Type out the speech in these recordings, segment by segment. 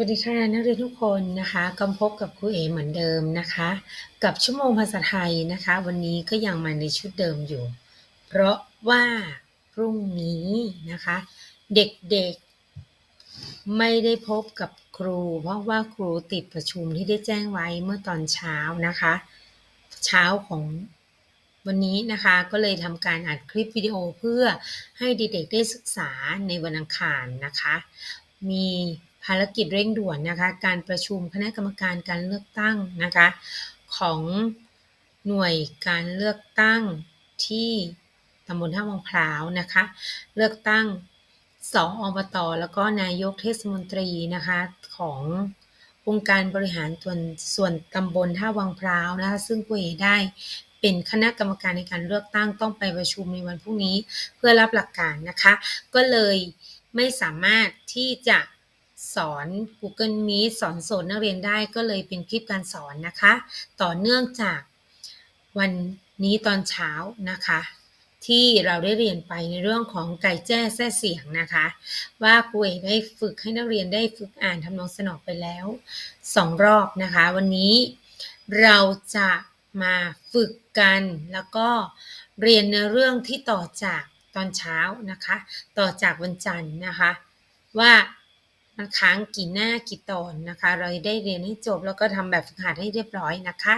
วัสดีค่ะนักเรียนทุกคนนะคะกำพบกับครูเอเหมือนเดิมนะคะ กับชั่วโมงภาษาไทยนะคะ วันนี้ก็ยังมาในชุดเดิมอยู่ เพราะว่าพรุ่งนี้นะคะ เด็กๆไม่ได้พบกับครู เพราะว่าครูติดประชุมที่ได้แจ้งไว้เมื่อตอนเช้านะคะ เช้าของวันนี้นะคะก็เลยทำการอัดคลิปวิดีโอเพื่อให้เด็กๆได้ศึกษาในวันอังคารนะคะ มี ภารกิจเร่งด่วนนะคะ การประชุมคณะกรรมการการเลือกตั้งนะคะ ของหน่วยการเลือกตั้งที่ตำบลท่าวังพร้าวนะคะ เลือกตั้งสองอบตแล้วก็นายกเทศมนตรีนะคะขององค์การบริหารส่วนส่วนตำบลท่าวังพร้าวนะคะซึ่งกุเอได้เป็นคณะกรรมการในการเลือกตั้งต้องไปประชุมในวันพรุ่งนี้เพื่อรับหลักการนะคะ ก็เลยไม่สามารถที่จะ สอน Google Meet สอนโสดนักเรียนได้ก็เลยเป็นคลิปการสอนนะคะ ต่อเนื่องจากวันนี้ตอนเช้านะคะ ที่เราได้เรียนไปในเรื่องของไก่แจ้แส้เสียงนะคะ ว่าครูเอกได้ฝึกให้นักเรียนได้ฝึกอ่านทำนองสนอไปแล้วสองรอบนะคะ วันนี้เราจะมาฝึกกันแล้วก็เรียนในเรื่องที่ต่อจากตอนเช้านะคะ ต่อจากวันจันทร์นะคะ ว่า มันค้างกี่หน้ากี่ตอนนะคะ เราได้เรียนให้จบแล้วก็ทำแบบฝึกหัดให้เรียบร้อยนะคะ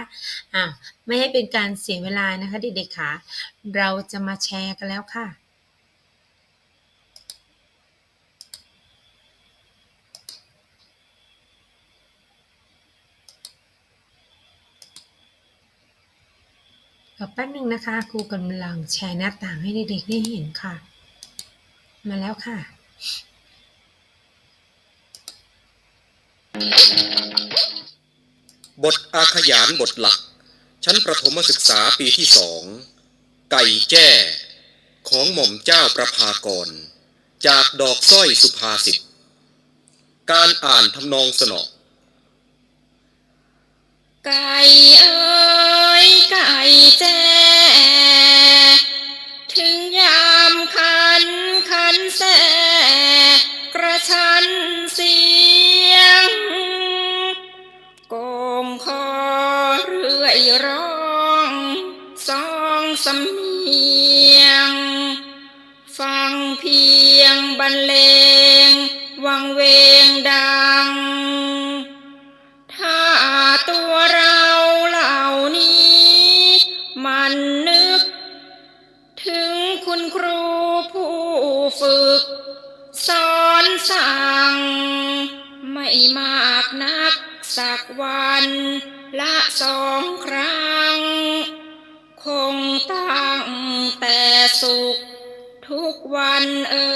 อ่าไม่ให้เป็นการเสียเวลานะคะเด็กๆค่ะเราจะมาแชร์กันแล้วค่ะกับแป๊บนึงนะคะครูกำลังแชร์หน้าต่างให้เด็กๆได้เห็นค่ะ มาแล้วค่ะ บทอาขยานบทหลัก ชั้นประถมศึกษาปีที่สอง ไก่แจ้ ของหม่อมเจ้าประภากร จากดอกสร้อยสุภาษิตการอ่านทำนองสนอไก่เอ้ยไก่แจ้ อนสั่ง ไม่มากนักสักวันละสองครั้ง คงตั้งแต่สุขทุกวันเอ่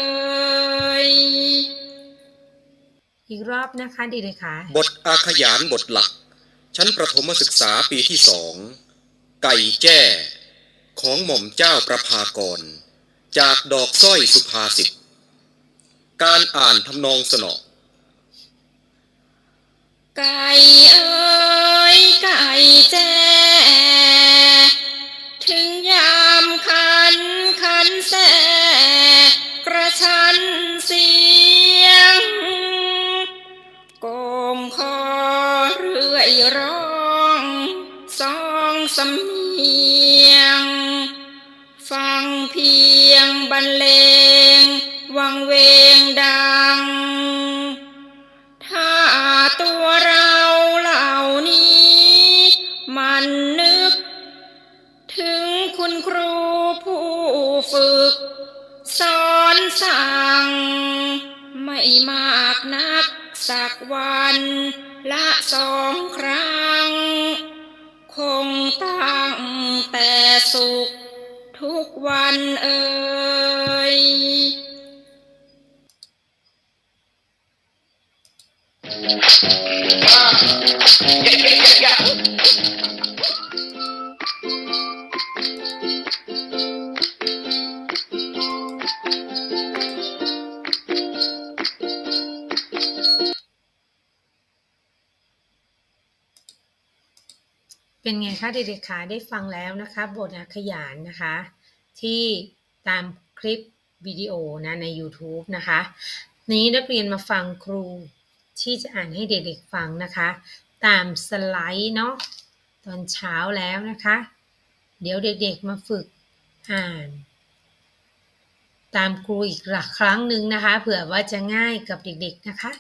ยอีกรอบนะคะเด็กๆค่ะ บทอาขยานบทหลัก ชั้นประถมศึกษาปีที่สอง ไก่แจ้ ของหม่อมเจ้าประภากร จากดอกสร้อยสุภาษิต การอ่านทำนองสนอไก่ ม่มากนักสักวันละสองครั้ง คงตั้งแต่สุขทุกวันเอ่ย เป็นไงคะเด็กๆคะได้ฟังแล้วนะคะบทอาขยานนะคะ ที่ตามคลิปวิดีโอนะใน YouTube นะคะ นี้นักเรียนมาฟังครูที่จะอ่านให้เด็กๆฟังนะคะ ตามสไลด์เนาะตอนเช้าแล้วนะคะ เดี๋ยวเด็กๆมาฝึกอ่าน ตามครูอีกครั้งหนึ่งนะคะ เผื่อว่าจะง่ายกับเด็กๆนะคะ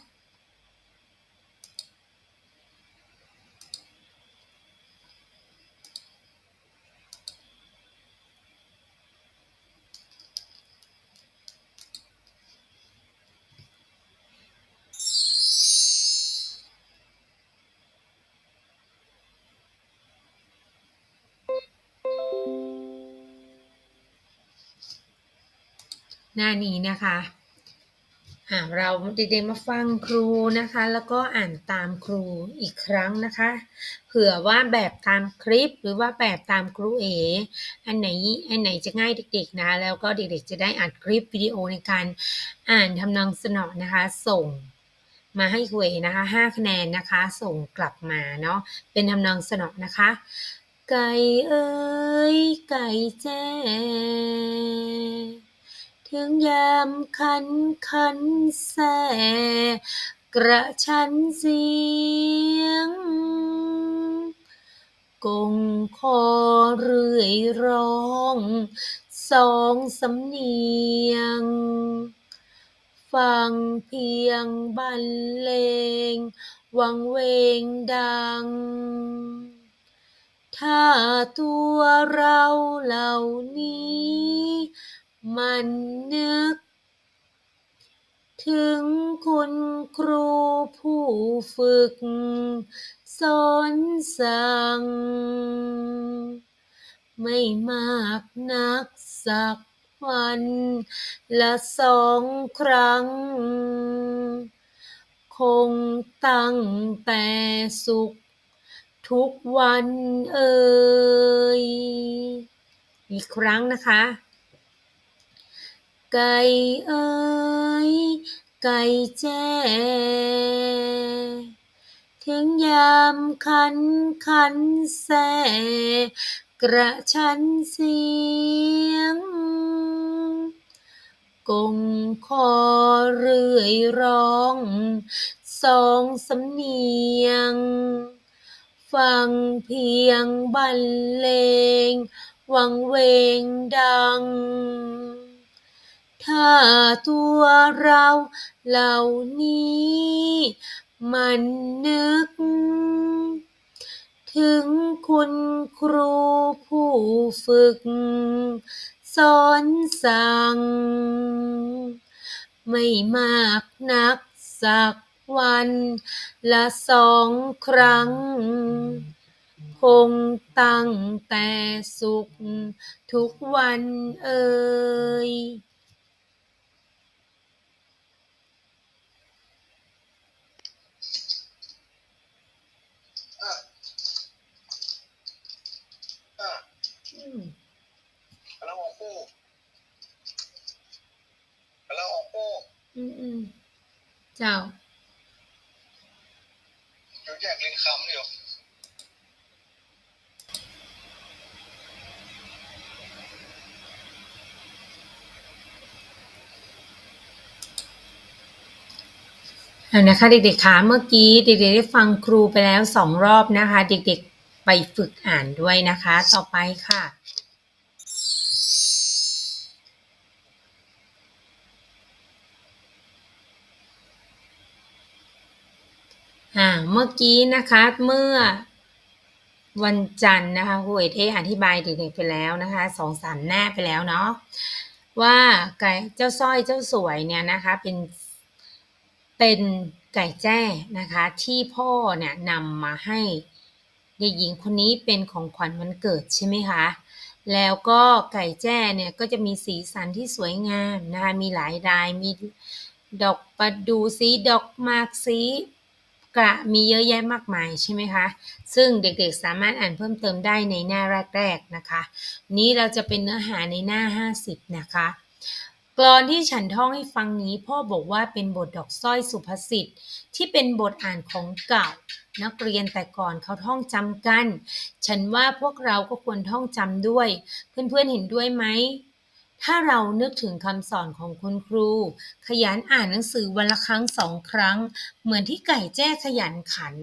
หน้านี้นะคะเราเด็กๆมาฟังครูนะคะ แล้วก็อ่านตามครูอีกครั้งนะคะ เผื่อว่าแบบตามคลิปหรือว่าแบบตามครูเออันไหนอันไหนจะง่ายเด็กๆนะ แล้วก็เด็กๆจะได้อ่านคลิปวิดีโอในการอ่านทำนองสนอนะคะ ส่งมาให้ครูเอนะคะ5คะแนนนะคะ ส่งกลับมาเนาะเป็นทำนองสนอนะคะ ไก่เอ้ยไก่แจ้ ถึงยามคันคันแสกระชันเสียง กงคอเรื่อยร้องสองสำเนียง ฟังเพียงบรรเลง วังเวงดัง ถ้าตัวเราเหล่านี้ มันนึก ถึงคุณครูผู้ฝึก สอนสั่ง ไม่มากนักสักวันละสองครั้ง คงตั้งแต่สุข ทุกวันเอ่ยอีกครั้งนะคะ ไก่เอ้ยไก่แจ้ถึงยามคันคันแสกระชันเสียงกงคอเรื่อยร้องสองสำเนียง ฟังเพียงบรรเลง วังเวงดัง ถ้าตัวเราเหล่านี้ มันนึก ถึงคุณครูผู้ฝึก สอนสั่ง ไม่มากนักสักวันละสองครั้ง คงตั้งแต่สุขทุกวันเอ่ย อะ อืม กำลังออก คู่กำลังออกคู่อืมอืมเจ้าเดี๋ยวแยกเรียงคำเดียวอ่านะคะเด็กๆคะเมื่อกี้เด็กๆได้ฟังครูไปแล้วสองรอบนะคะ เด็กๆไปฝึกอ่านด้วยนะคะ ต่อไปค่ะ อ่าเมื่อกี้นะคะเมื่อวันจันทร์นะคะครูเอได้อธิบายเด็กๆไปแล้วนะคะสองสามหน้าไปแล้วเนาะว่าไก่เจ้าสร้อยเจ้าสวยเนี่ยนะคะเป็นเป็นไก่แจ้นะคะที่พ่อเนี่ยนำมาให้เด็กหญิงคนนี้เป็นของขวัญวันเกิดใช่ไหมคะแล้วก็ไก่แจ้เนี่ยก็จะมีสีสันที่สวยงามนะคะมีหลายลายมีดอกประดู่สีดอกมากสี กระมีเยอะแยะมากมายใช่ไหมคะ ซึ่งเด็กๆสามารถอ่านเพิ่มเติมได้ในหน้าแรกๆนะคะ นี้เราจะเป็นเนื้อหาในหน้า 50 นะคะกลอนที่ฉันท่องให้ฟังนี้พ่อบอกว่าเป็นบทดอกสร้อยสุภาษิตที่เป็นบทอ่านของเก่า นักเรียนแต่ก่อนเขาท่องจำกัน ฉันว่าพวกเราก็ควรท่องจำด้วย เพื่อนๆเห็นด้วยไหม ถ้าเรานึกถึงคำสอนของคุณครู ขยันอ่านหนังสือวันละครั้งสองครั้ง เหมือนที่ไก่แจ้ขยันขัน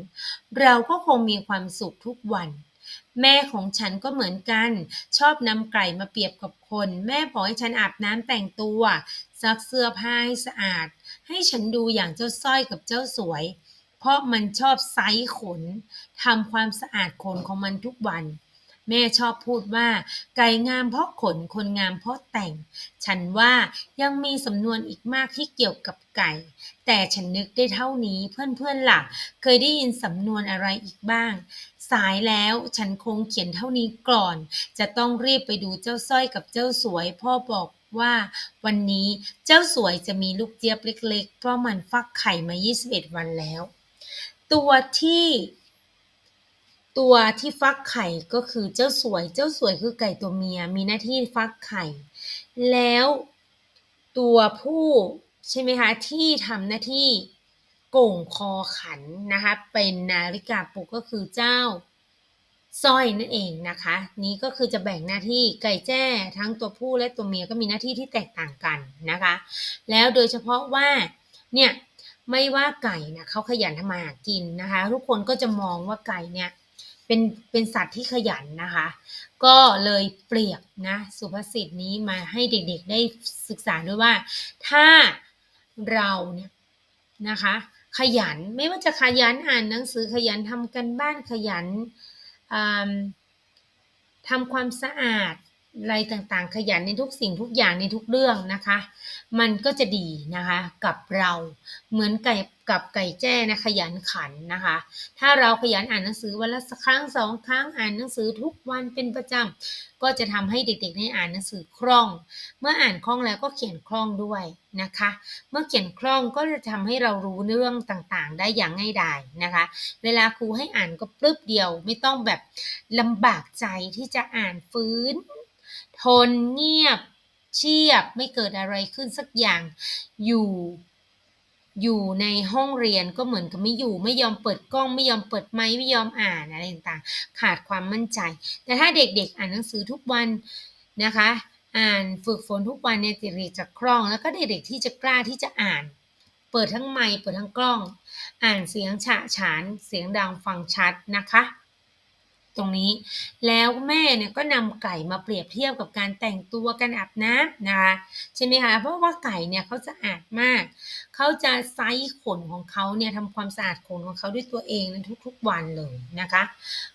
เราก็คงมีความสุขทุกวันแม่ของฉันก็เหมือนกัน ชอบนำไก่มาเปรียบกับคน แม่บอกให้ฉันอาบน้ำแต่งตัวซักเสื้อผ้าให้สะอาด ให้ฉันดูอย่างเจ้าสร้อยกับเจ้าสวย เพราะมันชอบไซส์ขนทำความสะอาดขนของมันทุกวัน แม่ชอบพูดว่า ไก่งามเพราะขน คนงามเพราะแต่ง ฉันว่ายังมีสำนวนอีกมากที่เกี่ยวกับไก่ แต่ฉันนึกได้เท่านี้เพื่อนๆล่ะ เคยได้ยินสำนวนอะไรอีกบ้าง สายแล้วฉันคงเขียนเท่านี้ก่อน จะต้องรีบไปดูเจ้าสร้อยกับเจ้าสวย พ่อบอกว่าวันนี้เจ้าสวยจะมีลูกเจี๊ยบเล็ก ๆ เพราะมันฟักไข่มา 21 วันแล้ว ตัวที่ ตัวที่ฟักไข่ก็คือเจ้าสวย เจ้าสวยคือไก่ตัวเมีย มีหน้าที่ฟักไข่ แล้วตัวผู้ใช่ไหมคะที่ทำหน้าที่โก่งคอขันนะคะเป็นนาฬิกาปลุกก็คือเจ้าสร้อยนั่นเองนะคะ นี้ก็คือจะแบ่งหน้าที่ไก่แจ้ทั้งตัวผู้และตัวเมียก็มีหน้าที่ที่แตกต่างกันนะคะ แล้วโดยเฉพาะว่าเนี่ยไม่ว่าไก่นะเขาขยันทำมาหากินนะคะ ทุกคนก็จะมองว่าไก่เนี่ย เป็นเป็นสัตว์ที่ขยันนะคะ ก็เลยเปรียบนะสุภาษิตนี้มาให้เด็กๆได้ศึกษาด้วยว่า ถ้าเราเนี่ยนะคะ ขยันไม่ว่าจะขยันอ่านหนังสือขยันทำกันบ้านขยันทำความสะอาด อะไรต่างๆ ขยันในทุกสิ่งทุกอย่างในทุกเรื่องนะคะ มันก็จะดีนะคะกับเราเหมือนไก่กับไก่แจ้นะขยันขันนะคะ ถ้าเราขยันอ่านหนังสือวันละสักครั้งสองครั้งอ่านหนังสือทุกวันเป็นประจำก็จะทำให้เด็กๆได้อ่านหนังสือคล่อง เมื่ออ่านคล่องแล้วก็เขียนคล่องด้วยนะคะ เมื่อเขียนคล่องก็จะทำให้เรารู้เรื่องต่างๆ ได้อย่างง่ายดายนะคะ เวลาครูให้อ่านก็ปรึบเดียวไม่ต้องแบบลำบากใจที่จะอ่านฟื้น ทนเงียบเชียบไม่เกิดอะไรขึ้นสักอย่าง อยู่ อยู่ในห้องเรียนก็เหมือนกับไม่อยู่ ไม่ยอมเปิดกล้องไม่ยอมเปิดไมค์ไม่ยอมอ่านอะไรต่างๆ ขาดความมั่นใจ แต่ถ้าเด็กๆ อ่านหนังสือทุกวันนะคะ อ่านฝึกฝนทุกวันเนี่ยเด็กๆจะคล่อง แล้วก็เด็กๆที่จะกล้าที่จะอ่าน เปิดทั้งไมค์เปิดทั้งกล้อง อ่านเสียงฉะฉานเสียงดังฟังชัดนะคะ ตรงนี้ แล้วแม่เนี่ยก็นำไก่มาเปรียบเทียบกับการแต่งตัวการอาบน้ำนะคะใช่ไหมคะเพราะว่าไก่เนี่ยเขาจะอาดมาก เขาจะไซส์ขนของเขาเนี่ยทำความสะอาดขนของเขาด้วยตัวเองในทุกๆวันเลยนะคะ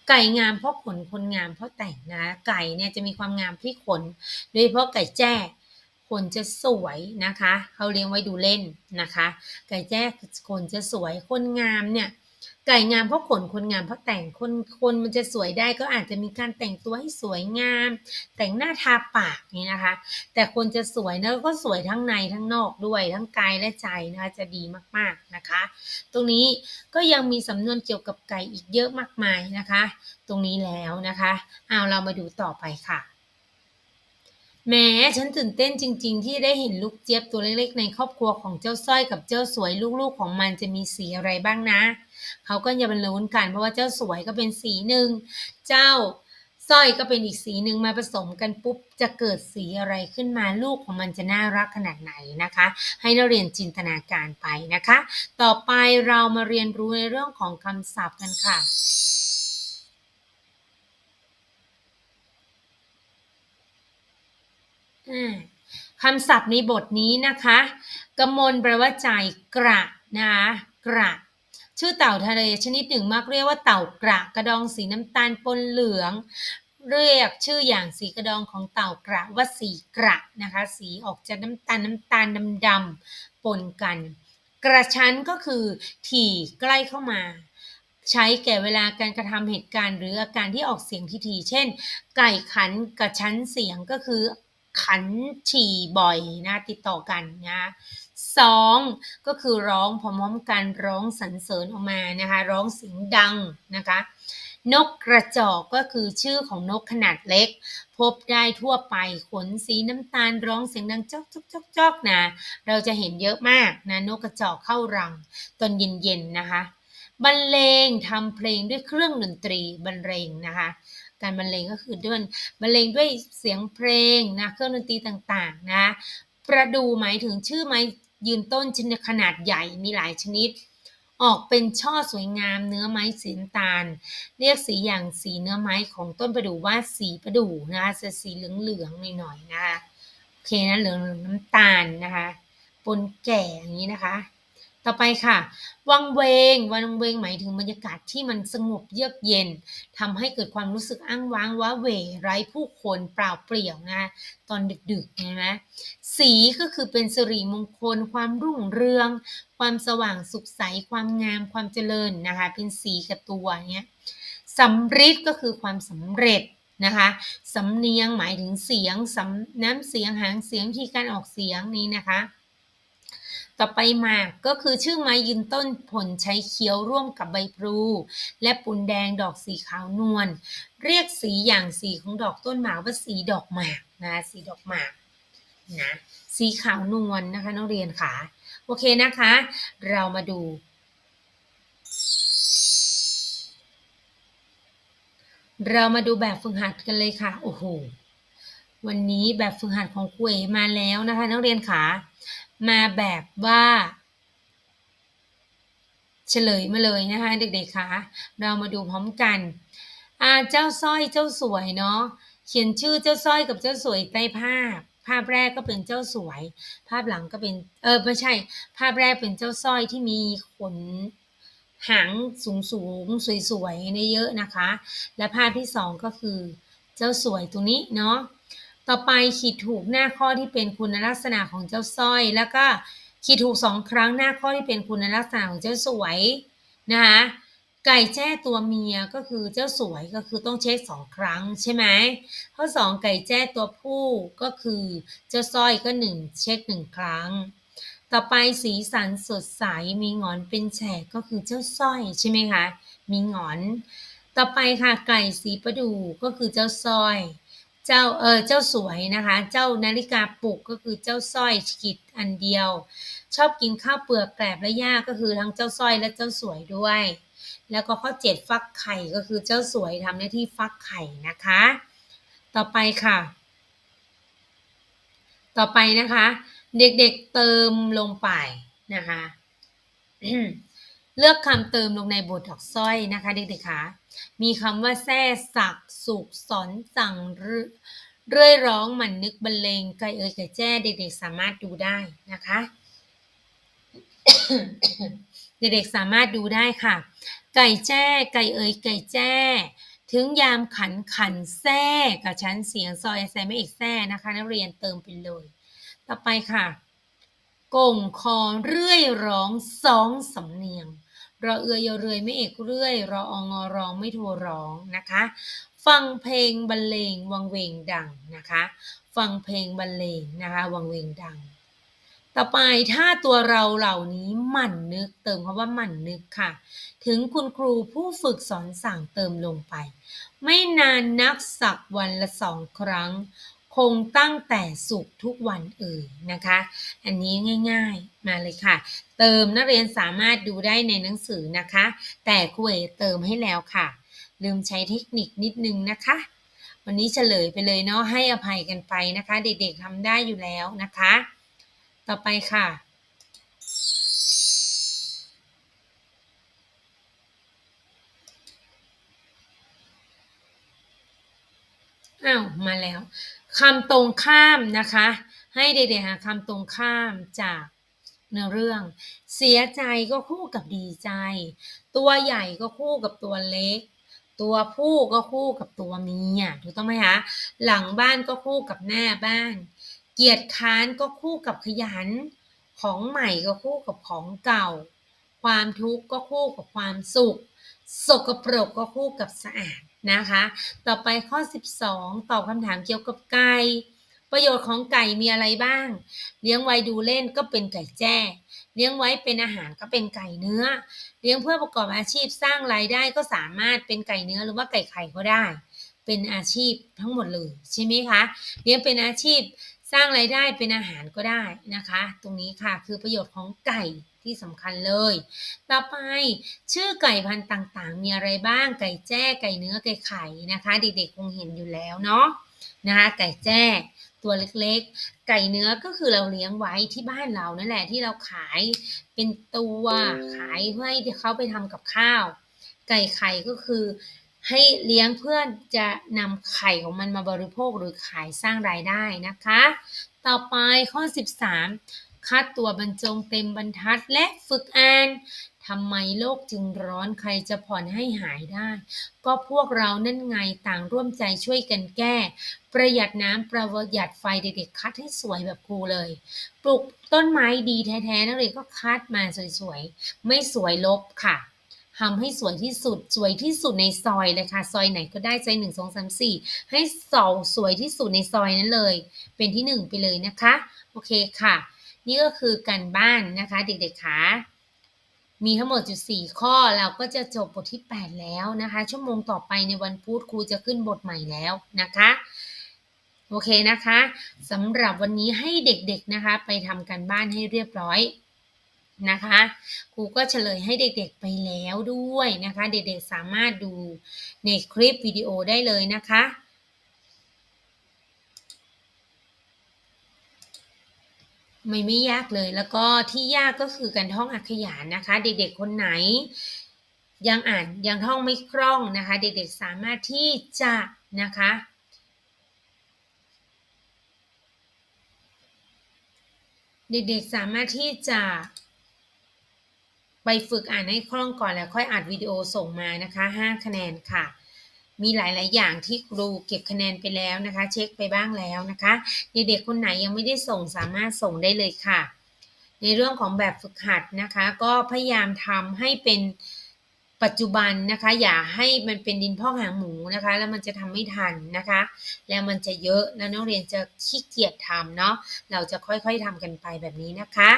ไก่งามเพราะขนคนงามเพราะแต่งนะไก่เนี่ยจะมีความงามที่ขน โดยเฉพาะไก่แจ้ขนจะสวยนะคะเขาเลี้ยงไว้ดูเล่นนะคะ ไก่แจ้ขนจะสวยคนงามเนี่ย ไก่งามเพราะขนคนงามเพราะแต่งคนคนมันจะสวยได้ก็อาจจะมีการแต่งตัวให้สวยงาม แต่งหน้าทาปากนี่นะคะ แต่คนจะสวยนะก็สวยทั้งในทั้งนอกด้วยทั้งกายและใจนะคะจะดีมากๆนะคะ ตรงนี้ก็ยังมีสำนวนเกี่ยวกับไก่อีกเยอะมากมายนะคะ ตรงนี้แล้วนะคะเอาเรามาดูต่อไปค่ะแหม้ฉันตื่นเต้นจริง ๆ ที่ได้เห็นลูกเจี๊ยบตัวเล็กๆ ในครอบครัวของเจ้าสร้อยกับเจ้าสวยลูกๆของมันจะมีสีอะไรบ้างนะ เขาก็จะบรรลุนกันเพราะว่าเจ้าสวยก็เป็นสีหนึ่ง เจ้าสร้อยก็เป็นอีกสีหนึ่งมาผสมกันปุ๊บจะเกิดสีอะไรขึ้นมาลูกของมันจะน่ารักขนาดไหนนะคะ ให้นักเรียนจินตนาการไปนะคะ ต่อไปเรามาเรียนรู้ในเรื่องของคำศัพท์กันค่ะอ่าคำศัพท์ในบทนี้นะคะกะมลแปลว่าใจกระนะคะกระ ชื่อเต่าทะเลชนิดหนึ่งมักเรียกว่าเต่ากระกระดองสีน้ำตาลปนเหลือง เรียกชื่ออย่างสีกระดองของเต่ากระว่าสีกระนะคะ สีออกจากน้ำตาลน้ำตาลดำๆปนกัน กระชั้นก็คือถี่ใกล้เข้ามาใช้แก่เวลาการกระทำเหตุการณ์ หรืออาการที่ออกเสียงถี่ๆเช่น ไก่ขันกระชั้นเสียงก็คือขันฉี่บ่อยนะติดต่อกันนะ สอง ก็คือร้องพร้อมๆกันร้องสรรเสริญออกมานะคะร้องเสียงดังนะคะนกกระจอกก็คือชื่อของนกขนาดเล็ก พบได้ทั่วไปขนสีน้ำตาลร้องเสียงดังจอกจอกจอกจอกนะเราจะเห็นเยอะมากนะนกกระจอกเข้ารังตอนเย็นๆนะคะบรรเลงทำเพลงด้วยเครื่องดนตรีบรรเลงนะคะการบรรเลงก็คือด้วยบรรเลงด้วยเสียงเพลงนะเครื่องดนตรีต่างๆนะประดูหมายถึงชื่อไม้ ยืนต้นชนิดขนาดใหญ่มีหลายชนิด ออกเป็นช่อสวยงามเนื้อไม้สีน้ำตาล เรียกสีอย่างสีเนื้อไม้ของต้นประดู่ว่าสีประดู่นะคะจะสีเหลืองๆหน่อยๆนะคะโอเคนะเหลืองๆน้ำตาลนะคะปนแก่อย่างนี้นะคะ ต่อไปค่ะ วังเวง วังเวงหมายถึงบรรยากาศที่มันสงบเยือกเย็นทำให้เกิดความรู้สึกอ้างว้างว้าเหวไร้ผู้คนเปล่าเปลี่ยวนะคะตอนดึกๆใช่ไหมสีก็คือเป็นสิริมงคล ความรุ่งเรือง ความสว่างสุขใส ความงาม ความเจริญนะคะ เป็นสีกับตัวเนี้ยสำริดก็คือความสำเร็จนะคะสำเนียงหมายถึงเสียงสำน้ำเสียงหางเสียงที่การออกเสียงนี้นะคะ ต่อไปหมากก็คือชื่อไม้ยืนต้นผลใช้เคี้ยวร่วมกับใบพลูและปูนแดงดอกสีขาวนวลเรียกสีอย่างสีของดอกต้นหมากว่าสีดอกหมากนะสีดอกหมากนะสีขาวนวลนะคะนักเรียนค่ะโอเคนะคะ เรามาดู เรามาดูแบบฝึกหัดกันเลยค่ะโอ้โหวันนี้แบบฝึกหัดของครูเอมาแล้วนะคะ นักเรียนค่ะ มาแบบว่า เฉลยมาเลยนะคะ เด็กๆค่ะเรามาดูพร้อมกันอ่าเจ้าสร้อยเจ้าสวยเนาะเขียนชื่อเจ้าสร้อยกับเจ้าสวยใต้ภาพ ภาพแรกก็เป็นเจ้าสวย ภาพหลังก็เป็นเออไม่ใช่ ภาพแรกเป็นเจ้าสร้อยที่มีขนหางสูงสูงๆสวยๆในเยอะนะคะ และภาพที่สองก็คือ เจ้าสวยตรงนี้เนาะ ต่อไปขีดถูกหน้าข้อที่เป็นคุณลักษณะของเจ้าสร้อย แล้วก็ขีดถูกสองครั้งหน้าข้อที่เป็นคุณลักษณะของเจ้าสวยนะคะไก่แจ้ตัวเมียก็คือเจ้าสวยก็คือต้องเช็คสองครั้งใช่ไหมข้อสองไก่แจ้ตัวผู้ก็คือเจ้าสร้อยก็หนึ่งเช็คหนึ่งครั้ง ต่อไปสีสันสดใสมีงอนเป็นแฉกก็คือเจ้าสร้อยใช่ไหมคะมีงอน ต่อไปค่ะไก่สีประดู่ก็คือเจ้าสร้อย เจ้าเออเจ้าสวยนะคะ เจ้านาฬิกาปลุกก็คือเจ้าสร้อยขีดอันเดียว ชอบกินข้าวเปลือกแกลบและหญ้าก็คือทั้งเจ้าสร้อยและเจ้าสวยด้วย แล้วก็ข้อเจ็ดฟักไข่ก็คือเจ้าสวยทำหน้าที่ฟักไข่นะคะ ต่อไปค่ะ ต่อไปนะคะ เด็กๆเติมลงไปนะคะ เลือกคำเติมลงในบทดอกสร้อยนะคะเด็กๆคะมีคำว่าแท้สักสุกสอนสั่งเรื่อเรื่อยร้องมันนึกบรรเลงไก่เอ่ยไก่แจ้เด็กๆสามารถดูได้นะคะ เด็กๆสามารถดูได้ค่ะ ไก่แจ้ไก่เอ่ยไก่แจ้ถึงยามขันขันแท้กับชั้นเสียงซอยแซไม่เอกแท้นะคะ นักเรียนเติมไปเลย ต่อไปค่ะก่งคอเรื่อยร้องสองสำเนียง รอเอือยอเรยไม่เอกเรื่อย รอองอร้องไม่โทรร้องนะคะ ฟังเพลงบรรเลงวังเวงดังนะคะ ฟังเพลงบรรเลงนะคะวังเวงดัง ต่อไปถ้าตัวเราเหล่านี้หมั่นนึกเติมคำว่าหมั่นนึกค่ะ ถึงคุณครูผู้ฝึกสอนสั่งเติมลงไป ไม่นานนักสักวันละสองครั้ง คงตั้งแต่สุขทุกวันเอ่ยนะคะ อันนี้ง่ายๆมาเลยค่ะ เติมนักเรียนสามารถดูได้ในหนังสือนะคะ แต่ครูเอเติมให้แล้วค่ะ ลืมใช้เทคนิคนิดนึงนะคะ วันนี้เฉลยไปเลยเนาะให้อภัยกันไปนะคะ เด็กๆทำได้อยู่แล้วนะคะ ต่อไปค่ะอ้าวมาแล้ว คำตรงข้ามนะคะ ให้เด็กๆหาคำตรงข้ามจากเนื้อเรื่อง เสียใจก็คู่กับดีใจ ตัวใหญ่ก็คู่กับตัวเล็ก ตัวผู้ก็คู่กับตัวเมียถูกต้องไหมคะหลังบ้านก็คู่กับหน้าบ้าน เกียรติค้านก็คู่กับขยัน ของใหม่ก็คู่กับของเก่า ความทุกข์ก็คู่กับความสุข สกปรกก็คู่กับสะอาดนะคะ ต่อไปข้อ 12 ตอบคำถามเกี่ยวกับไก่ประโยชน์ของไก่มีอะไรบ้าง เลี้ยงไว้ดูเล่นก็เป็นไก่แจ้ เลี้ยงไว้เป็นอาหารก็เป็นไก่เนื้อ เลี้ยงเพื่อประกอบอาชีพสร้างรายได้ก็สามารถเป็นไก่เนื้อหรือว่าไก่ไข่ก็ได้ เป็นอาชีพทั้งหมดเลยใช่ไหมคะ เลี้ยงเป็นอาชีพสร้างรายได้เป็นอาหารก็ได้นะคะ ตรงนี้ค่ะคือประโยชน์ของไก่ ที่สำคัญเลย ต่อไปชื่อไก่พันธุ์ต่างๆ มีอะไรบ้าง ไก่แจ้ไก่เนื้อไก่ไข่นะคะ เด็กๆคงเห็นอยู่แล้วเนาะนะคะไก่แจ้ตัวเล็กๆ ไก่เนื้อก็คือเราเลี้ยงไว้ที่บ้านเรานั่นแหละที่เราขายเป็นตัวขายเพื่อให้เขาไปทำกับข้าว ไก่ไข่ก็คือให้เลี้ยงเพื่อจะนำไข่ของมันมาบริโภคหรือขายสร้างรายได้นะคะ ต่อไปข้อ 13 คัดตัวบรรจงเต็มบรรทัดและฝึกอ่านทำไมโลกจึงร้อนใครจะผ่อนให้หายได้ ก็พวกเรานั่นไงต่างร่วมใจช่วยกันแก้ ประหยัดน้ำประหยัดไฟเด็กๆคัดให้สวยแบบครูเลย ปลูกต้นไม้ดีแท้ๆนักเรียนก็คัดมาสวยๆ ไม่สวยลบค่ะทำให้สวยที่สุดสวยที่สุดในซอยเลยค่ะ ซอยไหนก็ได้ใจหนึ่งสองสามสี่ให้สองสวยที่สุดในซอยนั้นเลย เป็นที่หนึ่งไปเลยนะคะ โอเคค่ะ นี่ก็คือการบ้านนะคะเด็กๆคะมีทั้งหมดจุดสี่ข้อเราก็จะจบบทที่ 8 แล้วนะคะ ชั่วโมงต่อไปในวันพุธครูจะขึ้นบทใหม่แล้วนะคะ โอเคนะคะสำหรับวันนี้ให้เด็กๆนะคะ ไปทำการบ้านให้เรียบร้อยนะคะครูก็เฉลยให้เด็กๆไปแล้วด้วยนะคะ เด็กๆสามารถดูในคลิปวิดีโอได้เลยนะคะ ไม่ไม่ยากเลย แล้วก็ที่ยากก็คือการท่องอักขยานนะคะ เด็กๆคนไหน ยังอ่านยังท่องไม่คล่องนะคะ เด็กๆสามารถที่จะนะคะเด็กๆสามารถที่จะ ไปฝึกอ่านให้คล่องก่อนแล้วค่อยอัดวิดีโอส่งมานะคะ 5 คะแนนค่ะ มีหลาย ๆ อย่างที่ครูเก็บคะแนนไปแล้วนะคะ เช็คไปบ้างแล้วนะคะ เด็ก ๆ คนไหนยังไม่ได้ส่งสามารถส่งได้เลยค่ะ ในเรื่องของแบบฝึกหัดนะคะ ก็พยายามทำให้เป็น ปัจจุบันนะคะ อย่าให้มันเป็นดินพอกหางหมูนะคะ แล้วมันจะทำไม่ทันนะคะ แล้วมันจะเยอะแล้วนักเรียนจะขี้เกียจทำเนาะเราจะค่อยๆทำกันไปแบบนี้นะคะ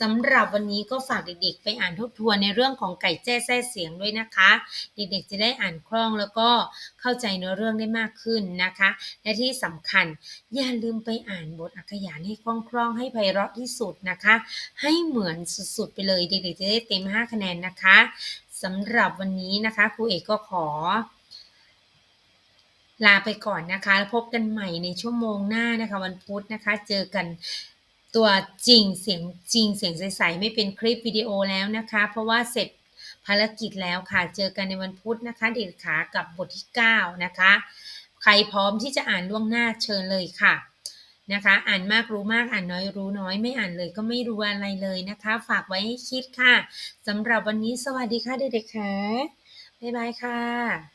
สำหรับวันนี้ก็ฝากเด็กๆ ไปอ่านทบทวนในเรื่องของไก่แจ้แซ่เสียงด้วยนะคะ เด็กๆจะได้อ่านคล่องแล้วก็เข้าใจเนื้อเรื่องได้มากขึ้นนะคะ และที่สำคัญอย่าลืมไปอ่านบทอักขยานให้คล่องๆให้ไพเราะที่สุดนะคะ ให้เหมือนสุดๆไปเลยเด็กๆจะได้เต็ม 5 คะแนนนะคะ สำหรับวันนี้นะคะครูเอกก็ขอ ลาไปก่อนนะคะแล้วพบกันใหม่ในชั่วโมงหน้านะคะ วันพุธนะคะ เจอกันตัวจริงเสียงจริงเสียงใสๆไม่เป็นคลิปวิดีโอแล้วนะคะ เพราะว่าเสร็จภารกิจแล้วค่ะ เจอกันในวันพุธนะคะเด็กขากับบทที่ 9 นะคะ ใครพร้อมที่จะอ่านล่วงหน้าเชิญเลยค่ะ นะคะ อ่านมากรู้มากอ่านน้อยรู้น้อยไม่อ่านเลยก็ไม่รู้อะไรเลยนะคะ ฝากไว้ให้คิดค่ะสำหรับวันนี้สวัสดีค่ะเด็กๆค่ะบ๊ายบายค่ะ